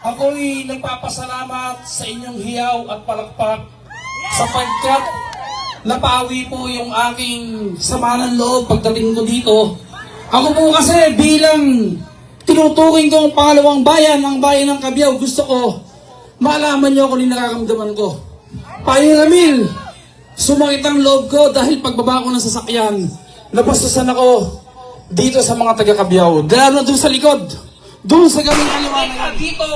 Ako'y nagpapasalamat sa inyong hiyaw at palakpak sapagkat napawi po yung aking sama ng loob pagdating ko dito. Ako po kasi bilang tinuturing ko ang pangalawang bayan, ang bayan ng Kabiyaw, gusto ko malaman niyo kung ano yung nararamdaman ko. Payo Ramil, sumakit ang loob ko dahil pagbaba ko ng sasakyan, nabastusan ako dito sa mga taga-Kabiyaw. Lalo na doon sa likod. Doon sa gawing kaliwanag. Dito,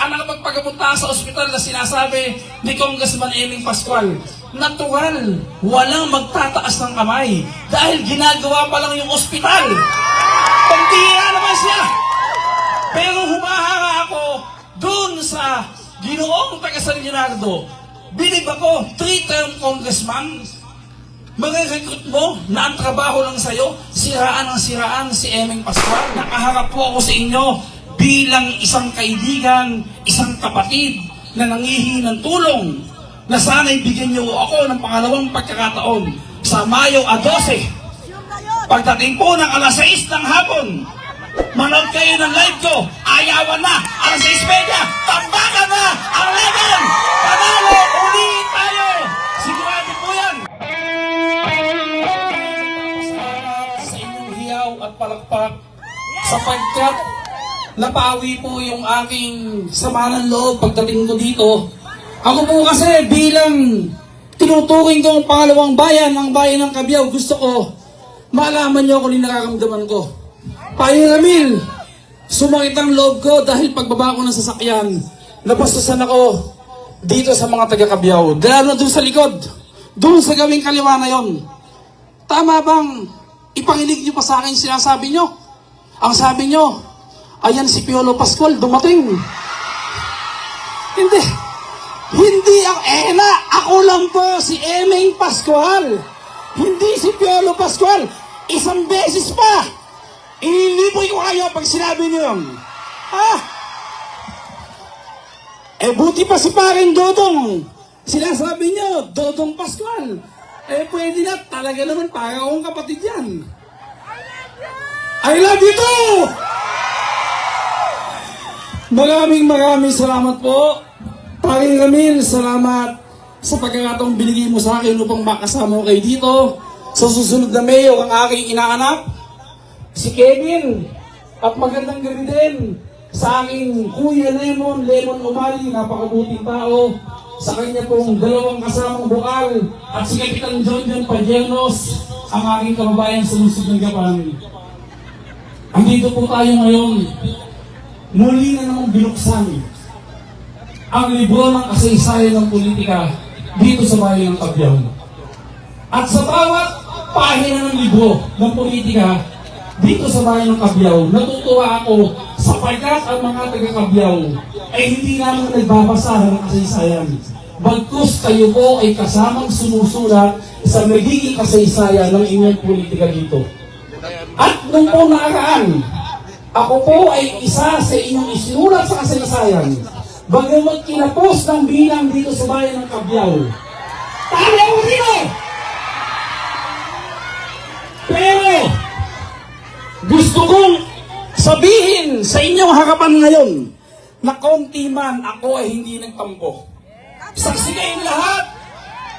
ang nakapagpagapunta sa ospital na sinasabi ni Congressman Eming Pascual, natural, walang magtataas ng kamay dahil ginagawa pa lang yung ospital. Pagtira naman siya. Pero humahanga ako doon sa ginoong taga San Leonardo. Bilib ako, three-term congressman, Mag-recruit mo na ang trabaho lang sa'yo, siraan ang siraan si Emeng Pascual. Nakaharap po ako sa inyo bilang isang kaibigan, isang kapatid na nangihingi ng tulong na sana'y bigyan niyo ako ng pangalawang pagkakataon sa Mayo a 12. Pagdating po ng alas 6 ng hapon, manood kayo ng live ko, ayawan na, alas 6 media, tambakan na, ang level, panalo, ulitin tayo, sigurado po yan. Salamat sa inyong hiyaw at palakpak sapagkat napawi po yung aking sama ng loob pagdating ko dito. Ako po kasi bilang tinuturing ko ang pangalawang bayan, ang bayan ng Kabiyaw, gusto ko malaman niyo kung ano yung nararamdaman ko. Payo Ramil, sumakit ang loob ko dahil pagbaba ko ng sasakyan, nabastusan ako dito sa mga taga-Kabiyaw. Lalo doon sa likod. Doon sa gawing kaliwa na yon. Tama bang ipanginig niyo pa sa akin sinasabi niyo? Ang sabi niyo, ayan si Piolo Pascual, dumating. Hindi. Hindi ako, eh na, ako lang po si Emeng Pascual. Hindi si Piolo Pascual. Isang beses pa. Ililipoy ko kayo pag sinabi niyo yun. Ha? Eh buti pa si paring Dodong. Sinasabi niyo, Dodong Pascual. Eh pwede na, talaga naman para akong kapatid yan. I love you too! Maraming maraming salamat po. Paring Ramil, salamat sa pagkakataong binigay mo sa akin upang makasama ko kayo dito. Sa susunod na mayo, ang aking inaanak, si Kevin. At magandang gabi din sa aking Kuya Lemon, Lemon Umali, napakabuting tao. Sa kanya pong dalawang kasamang bukal at si Kapitan John John Pajernos, ang aking kababayan sa lungsod ng Gapan. Andito po tayo ngayon. Muli na namang binuksan ang libro ng kasaysayan ng politika dito sa bayan ng Tabyao. At sa bawat pahina ng libro ng politika dito sa bayan ng Kabyao, natutuwa ako sapagkat ang mga taga-Kabyao ay hindi lamang nagbabasa ng kasaysayan. Bagkus kayo po ay kasamang sumusulat sa magiging kasaysayan ng inyong politika dito. At nung po nakaraan, ako po ay isa sa inyong isinulat sa kasaysayan. Bagamat kinapos ng bilang dito sa bayan ng Kabyao. Tama ko dito! Pero, gusto kong sabihin sa inyong harapan ngayon na konti man ako ay hindi nagtampo. Saksi kayong lahat,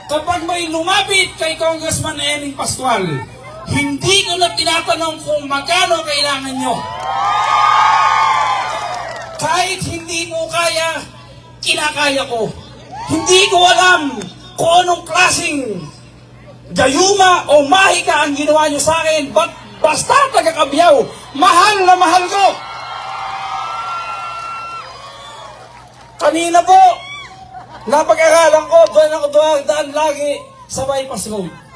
kapag may lumapit kay Congressman Ening Pascual, hindi ko na tinatanong kung magkano kailangan nyo. Kahit hindi mo kaya, kinakaya ko. Hindi ko alam kung anong klaseng gayuma o mahika ang ginawa nyo sa akin, but basta taga-kabyaw, mahal na mahal ko. Kanina po, napag-aralan ko, doon ako doon, daan lagi sa bypass road.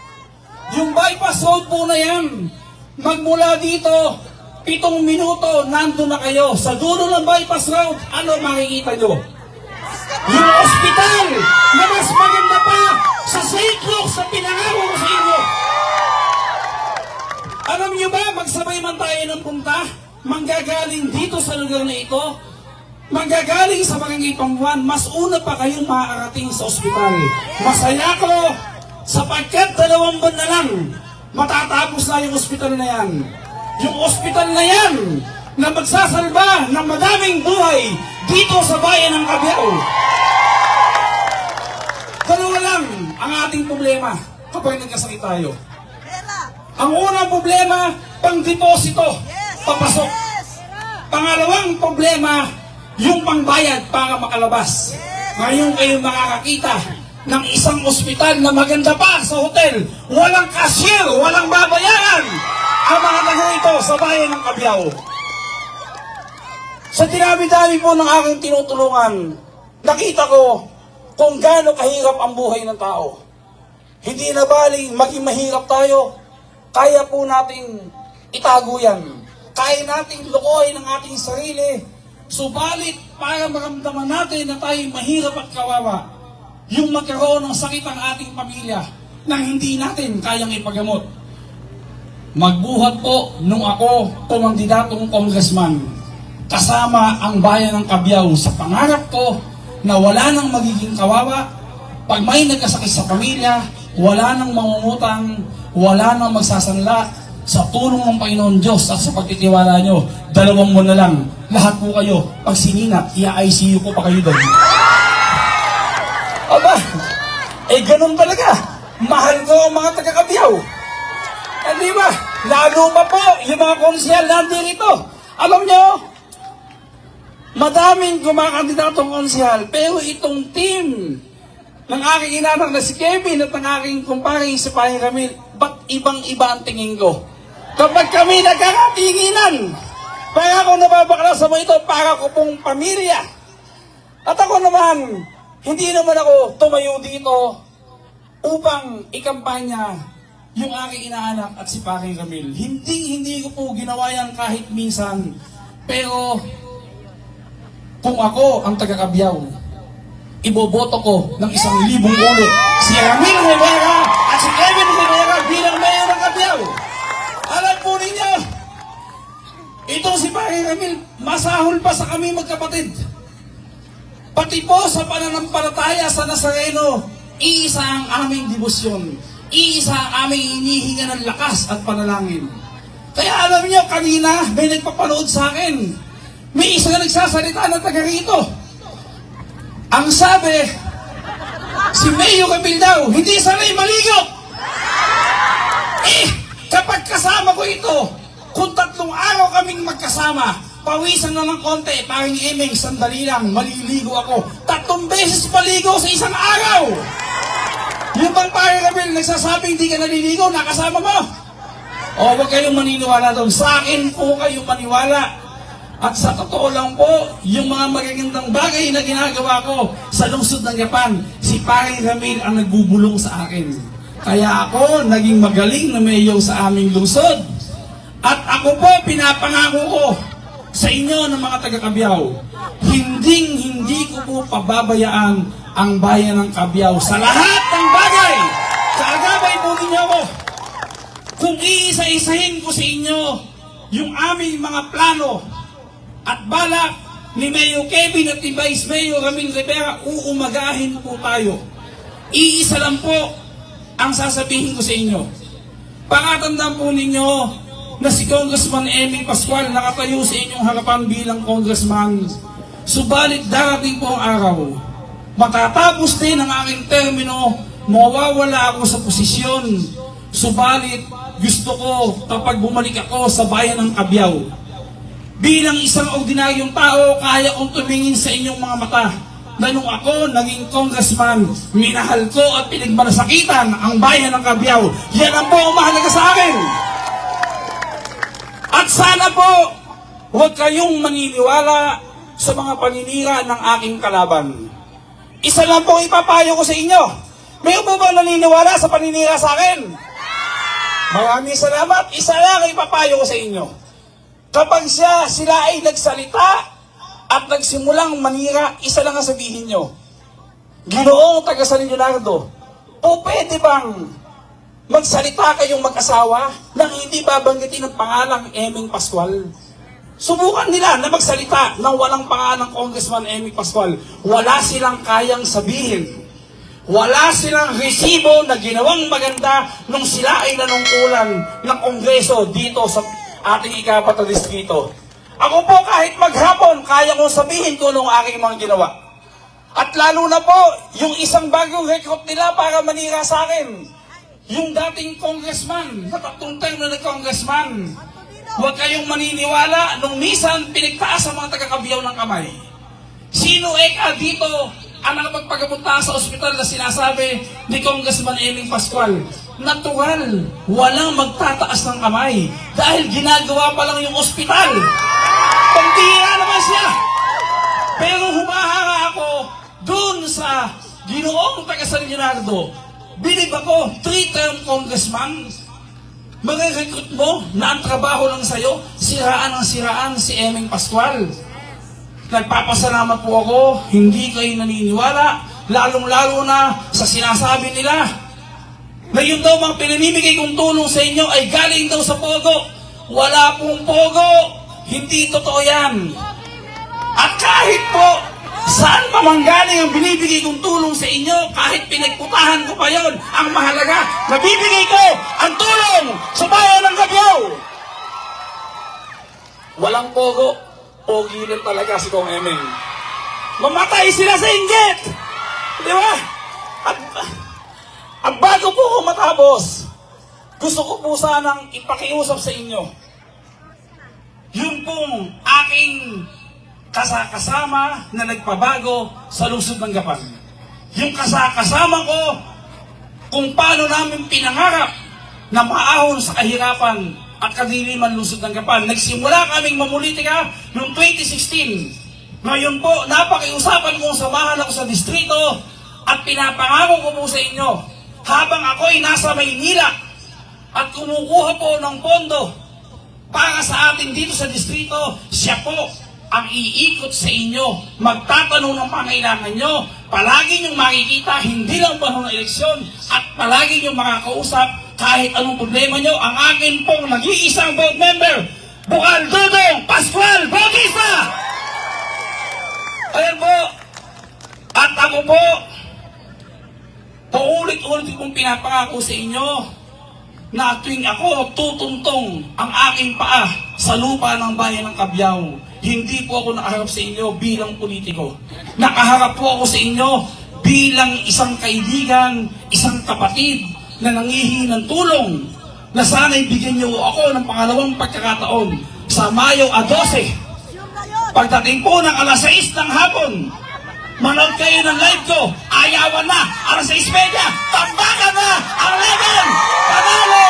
Yung bypass road po na yan, magmula dito, pitong minuto, nandun na kayo. Sa dulo ng bypass road, ano makikita nyo? Yung ospital na mas maganda pa sa St. Luke's na pinangako ko sa inyo. Alam niyo ba, magsabay man tayo ng punta, manggagaling dito sa lugar na ito, manggagaling sa Barangay Pangwan, mas una pa kayong makakarating sa ospital. Masaya ko sapagkat dalawang buwan na lang, matatapos na yung ospital na yan. Yung ospital na yan, na magsasalba ng madaming buhay dito sa bayan ng Cabiao. Dalawa lang ang ating problema kapag nagkasakit tayo. Ang unang problema, pang-deposito, papasok. Pangalawang problema, yung pangbayad para makalabas. Ngayon kayo makakakita ng isang ospital na maganda pa sa hotel. Walang cashier, walang babayaran. Ang mga taga ito sa bayan ng Cabiao. Sa dinami-dami po ng aking tinutulungan, nakita ko kung gaano kahirap ang buhay ng tao. Hindi na baling maging mahirap tayo. Kaya po nating itago yan. Kaya nating lukoy ng ating sarili. Subalit, para maramdaman natin na tayo mahirap at kawawa, yung magkaroon ng sakit ang ating pamilya nang hindi natin kayang ipagamot. Magbuhat po nung ako kumandidatong congressman kasama ang bayan ng Cabiao sa pangarap ko na wala nang magiging kawawa pag may nagkasakit sa pamilya, wala nang mangungutang, wala nang magsasanla sa tulong ng Panginoon Diyos at sa pagtitiwala nyo, dalawang mo na lang, lahat po kayo, pag sininap, i-ICU ko pa kayo doon. Eh ganun talaga. Mahal ko ang mga taga-Cabiao. Eh di ba? Lalo pa po yung mga konsyal nandito. Alam nyo, madaming kumakandidatong konsyal, pero itong team ng aking inanak na si Kevin at ng aking kumparing si Paring Ramil, ba't ibang-iba ang tingin ko? Kapag kami nagkakatinginan, para ako nababakla sa mga ito, para ko pong pamilya. At ako naman, hindi naman ako tumayo dito upang ikampanya yung aking inaanak at si Paring Ramil. Hindi, hindi ko po ginawa yan kahit minsan. Pero, kung ako ang taga-Cabiao, iboboto ko ng isang libong ulo si Ramil Rivera at si Kevin Rivera bilang mayor ng Cabiao. Alam po ninyo, itong si Paring Ramil, masahol pa sa kami magkapatid. Pati po sa pananampalataya sa Nazareno, iisa ang aming debosyon. Iisa ang aming inihinga ng lakas at panalangin. Kaya alam niyo, kanina may nagpapanood sa akin. May isa na nagsasalita na taga rito. Ang sabi, si Mayo Camil daw, hindi sanay maligo. Eh, kapag kasama ko ito, kung tatlong araw kaming magkasama, pawisan na ng konti, parang emeng, sandali lang, maliligo ako. Tatlong beses maligo sa isang araw. Yung bang parang Ramil, nagsasabing hindi ka naliligo, nakasama mo. O, huwag kayong maniniwala doon. Sa akin po kayo maniwala. At sa totoo lang po, yung mga magagandang bagay na ginagawa ko sa lungsod ng Japan, si Paring Ramil ang nagbubulong sa akin. Kaya ako naging magaling na mayo sa aming lungsod. At ako po, pinapangako ko sa inyo ng mga taga-Kabyao, hinding hindi ko po pababayaan ang bayan ng Kabyao sa lahat ng bagay. Kaagabay po ninyo ako. Kung iisa-isahin ko sa inyo yung aming mga plano at balak ni Mayo Kevin at ni Vice Mayor Ramil Rivera, uumagahin po tayo. Iisa lang po ang sasabihin ko sa inyo. Pakatandaan po ninyo na si Congressman Emmy Pascual nakatayo sa inyong harapan bilang congressman. Subalit darating po ang araw. Matatapos din ang aking termino, mawawala ako sa posisyon. Subalit gusto ko kapag bumalik ako sa bayan ng Cabiao, bilang isang ordinaryong tao, kaya kong tumingin sa inyong mga mata na nung ako naging congressman, minahal ko at pinagmalasakitan ang bayan ng Cabiao. Yan ang po mahalaga sa akin. At sana po, huwag kayong maniniwala sa mga paninira ng aking kalaban. Isa lang po ipapayo ko sa inyo. May po ba naniniwala sa paninira sa akin? Maraming salamat. Isa lang ang ipapayo ko sa inyo. Kapag siya, sila ay nagsalita at nagsimulang manira, isa lang ang sabihin nyo. Ginoong taga San Leonardo, o pwede bang magsalita kayong mag-asawa nang hindi babanggitin ang pangalang Eming Pascual? Subukan nila na magsalita nang walang pangalang Congressman Eming Pascual. Wala silang kayang sabihin. Wala silang resibo na ginawang maganda nung sila ay nanungkulan ng Kongreso dito sa ating ikapat distrito. Ako po kahit maghapon, kaya kong sabihin ko nung aking mga ginawa. At lalo na po, yung isang bagong recruit nila para manira sa akin. Yung dating congressman, na tatlong term na congressman. Huwag kayong maniniwala nung misan pinigtaas ang mga taga-kabiyaw ng kamay. Sino eka dito ang nakapagpagapunta sa ospital na sinasabi ni Congressman Eling Pascual? Natural, walang magtataas ng kamay dahil ginagawa pa lang yung ospital. Pambira naman siya. Pero humahanga ako dun sa ginoong taga San Leonardo. Bilib ako, three-term congressman, Mag-recruit mo na ang trabaho lang sa'yo, siraan ang siraan si Eming Pascual. Nagpapasalamat po ako, hindi kayo naniniwala, lalong-lalo na sa sinasabi nila. Na yun daw mga pinamimigay kong tulong sa inyo ay galing daw sa Pogo. Wala pong Pogo. Hindi totoo yan. At kahit po, saan pa manggaling ang binibigay kong tulong sa inyo, kahit pinagputahan ko pa yon, ang mahalaga, nabibigay ko ang tulong sa bayan ng Gabiao. Walang pogo, pogi lang talaga si Kong Emeng. Mamatay sila sa inggit! Di ba? At, at bago po ako matapos, gusto ko po sanang ipakiusap sa inyo yung pong aking kasakasama na nagpabago sa lungsod ng Gapan. Yung kasakasama ko kung paano namin pinangarap na maahon sa kahirapan at kadiliman lungsod ng Gapan. Nagsimula kaming mamulitika noong 2016. Ngayon po, napakiusapan kong samahan ako sa distrito at pinapangako ko po sa inyo habang ako'y nasa Maynila at kumukuha po ng pondo para sa atin dito sa distrito, siya po ang iikot sa inyo, magtatanong ng pangailangan nyo, palagi niyong makikita, hindi lang panahon ng eleksyon, at palagi niyong makakausap kahit anong problema nyo, ang akin pong nag-iisang board member, Bukal Dudong Pascual Bautista! Ayan po, at ako po, paulit-ulit kong pinapangako sa inyo, na tuwing ako tutuntong ang aking paa sa lupa ng bayan ng Kabyao, hindi po ako nakaharap sa inyo bilang politiko. Nakaharap po ako sa inyo bilang isang kaibigan, isang kapatid na nangihingi ng tulong na sana'y bigyan niyo ako ng pangalawang pagkakataon sa Mayo a 12. Pagdating po ng alas 6 ng hapon, manood kayo ng live ko, ayawan na, alas 6 media, tambakan na, ang laban, panalo,